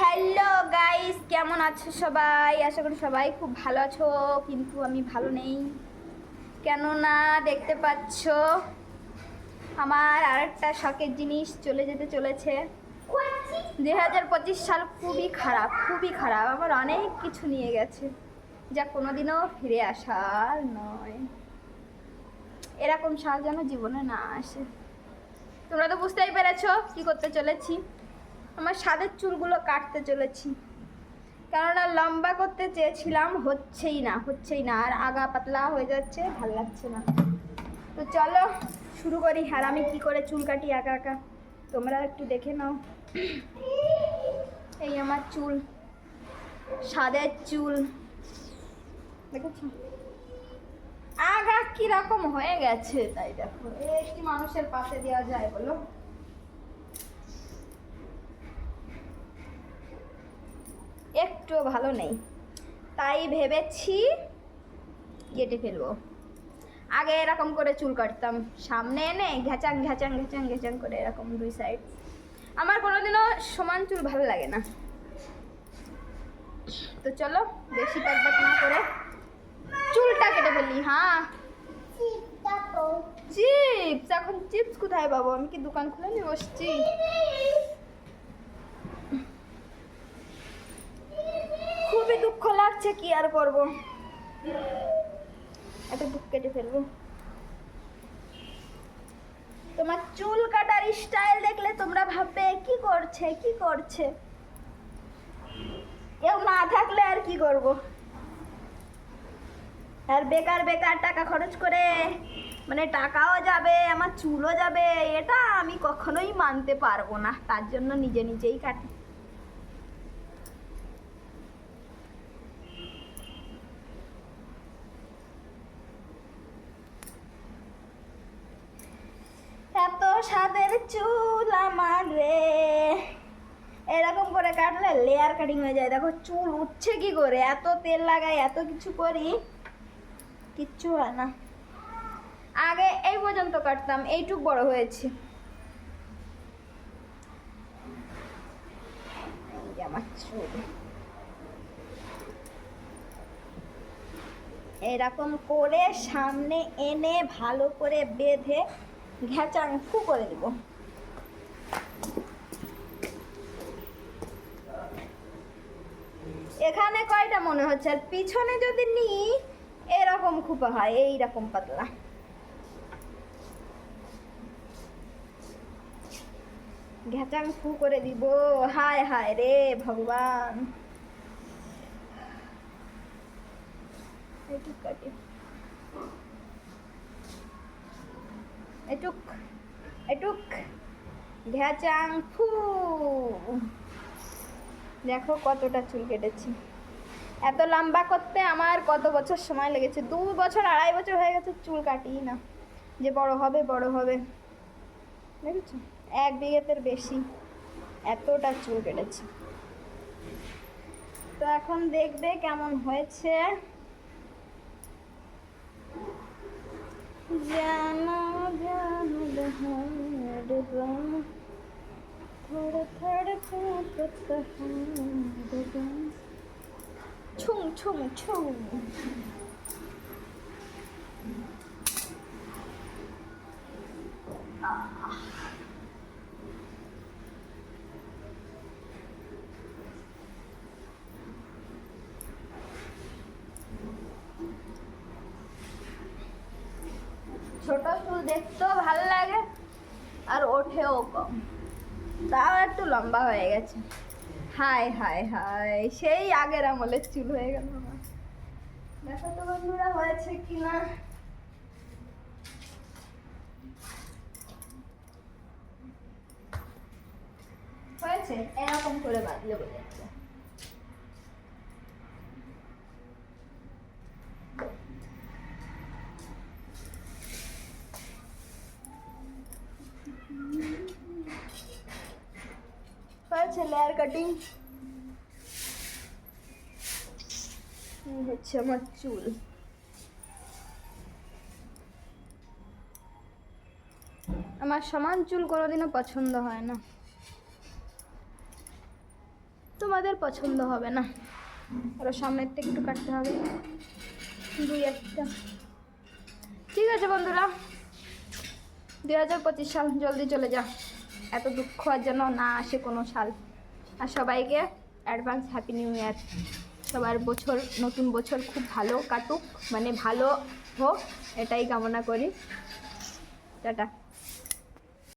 Hello guys কেমন আছো সবাই? আশা করি সবাই খুব ভালো আছো, কিন্তু আমি ভালো নেই। কেননা দেখতে পাচ্ছ, আমার আরেকটা শখের জিনিস চলে যেতে চলেছে। দুই হাজার পঁচিশ সাল খুবই খারাপ খুবই খারাপ। আমার অনেক কিছু নিয়ে গেছে, যা কোনোদিনও ফিরে আসার নয়। এরকম সাল যেন জীবনে না আসে। তোমরা তো বুঝতেই পেরেছ কি করতে চলেছি। আমার সাদের চুলগুলো কাটতে চলেছি। কেননা লম্বা করতে চেয়েছিলাম, হচ্ছেই না হচ্ছেই না, আর আগা পাতলা হয়ে যাচ্ছে, ভালো লাগছে না। তো চলো, শুরু করি, আর আমি কি করে চুল কাটি একা একা? তোমরা একটু দেখে নাও। এই আমার চুল, সাদের চুল। দেখেছ? আগা কীরকম হয়ে গেছে, তাই দেখো। এ কি মানুষের পাশে দেওয়া যায় বলো? একটু ভালো নেই। তাই ভেবেছি কেটে ফেলব। আগে এরকম করে চুল কাটতাম। সামনে এনে ঘ্যাচাং ঘ্যাচাং ঘ্যাচাং ঘ্যাচাং করে এরকম দুই সাইড আমার কোনোদিনও সমান চুল ভালো লাগে না। তো চলো বেশি প্যাকব্যাক না করে চুলটা কেটে ফেলি হ্যাঁ। চিপস এখন চিপস কোথায় পাবো? আমি কি দোকান খুলে নিয়ে বসছি খুবই লাগছে কি আর করব? এত বুক কেটে ফেলব। তোমার চুল কাটার স্টাইল দেখলে তোমরা ভাববে, কি করছে কি করছে? কেউ না থাকলে আর কি করব? আর বেকার বেকার টাকা খরচ করে মানে টাকাও যাবে, আমার চুলও যাবে, এটা আমি কখনোই মানতে পারব না। তার জন্য নিজে নিজেই কাটি এত সাদের চুল আমার রে। এরকম করে কাটলে লেয়ার কাটিং হয়ে যায়। দেখো চুল উঠছে কি করে? এত তেল লাগাই, এত কিছু করি, কিচ্ছু হয় না। আগে এই পর্যন্ত কাটতাম, এইটুক বড় হয়েছে। আমার চুল। এরকম করে সামনে এনে ভালো করে বেঁধে ঘ্যাচাং ফু করে দিব এখানে কয়টা মনে হচ্ছে, আর পিছনে যদি নিই, এরকম খুপা হয়, এইরকম পাতলা। ঘ্যাচাং ফু করে দিব। হায় হায় রে ভগবান। এইটুক কাটি। এটুক এটুক। ফু। দেখো কতটা চুল কেটেছি। এত লম্বা করতে আমার কত বছর সময় লেগেছে দু বছর আড়াই বছর হয়ে গেছে চুল কাটি না যে বড় হবে বড় হবে দেখেছো এক বিঘেতের বেশি এতটা চুল কেটেছি তো এখন দেখবে কেমন হয়েছে জানো জানো জানো थोड़ा थोड़ा कांपता है ছুং ছুং ছুং ছোট দেখতেও ভালো লাগে, আর ওঠেও কম। তাও একটু লম্বা হয়ে গেছে। Hi hi hi. সেই আগের আমলের চুল হয়ে গেল আমার। দেখো তো বন্ধুরা হয়েছে কি না? হয়েছে, এরকম করে বাঁধলে বোঝাচ্ছে হয়েছে লেয়ার কাটিং হচ্ছে আমার চুল। আমার সমান চুল কোনোদিনও পছন্দ হয় না। তোমাদের পছন্দ হবে না। আরও সামনের থেকে একটু কাটতে হবে। দুই একটা। ঠিক আছে বন্ধুরা। দুই হাজার পঁচিশ সাল, জলদি চলে যা এত দুঃখ আর যেন না আসে কোনো সাল। আর সবাইকে অ্যাডভান্স হ্যাপি নিউ ইয়ার। সবার বছর, নতুন বছর খুব ভালো কাটুক মানে ভালো হোক, এটাই কামনা করি। টাটা।